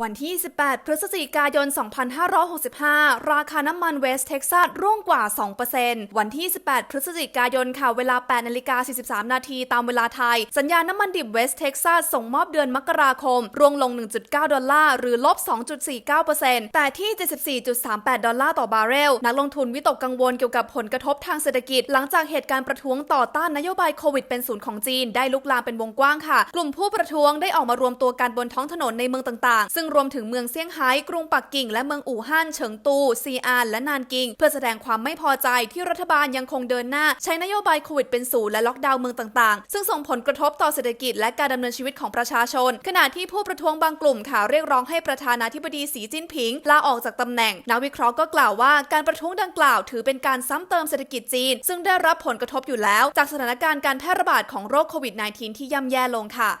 วันที่ 18 พฤศจิกายน 2565 ราคาน้ำมันเวสเท็กซัสร่วงกว่า 2%วันที่ 18 พฤศจิกายน ค่ะ เวลา 8นาฬิกา43 นาที ตามเวลาไทย สัญญาน้ำมันดิบเวสเท็กซัสส่งมอบเดือนมกราคม ร่วงลง 1.9 ดอลลาร์ หรือลบ 2.49%แต่ที่ 74.38 ดอลลาร์ต่อบาร์เรล นักลงทุนวิตกกังวลเกี่ยวกับผลกระทบทางเศรษฐกิจ หลังจากเหตุการณ์ประท้วงต่อต้านนโยบายโควิดเป็นศูนย์ของจีน ได้ลุกลามเป็นวงกว้างค่ะ กลุ่มผู้ประท้วงได้ออกมารวมตัวกันบนท้องถนนในเมืองต่างๆซึ่งรวมถึงเมืองเซี่ยงไฮ้กรุงปักกิ่ง และเมืองอู่ฮั่นเฉิงตูซีอานและนานกิง เพื่อแสดงความไม่พอใจที่รัฐบาลยังคงเดินหน้า ใช้นโยบายโควิดเป็นศูนย์และล็อกดาวน์เมืองต่างๆ ซึ่งส่งผลกระทบต่อเศรษฐกิจและการดำเนินชีวิตของประชาชน ขณะที่ผู้ประท้วงบางกลุ่มค่ะเรียกร้องให้ประธานาธิบดีสีจิ้นผิงลาออกจากตำแหน่งนักวิเคราะห์ก็กล่าวว่าการประท้วงดังกล่าวถือเป็นการซ้ำเติมเศรษฐกิจจีน ซึ่งได้รับผลกระทบอยู่แล้ว จากสถานการณ์การแพร่ระบาดของโรคโควิด -19 ที่ย่ำแย่ลงค่ะ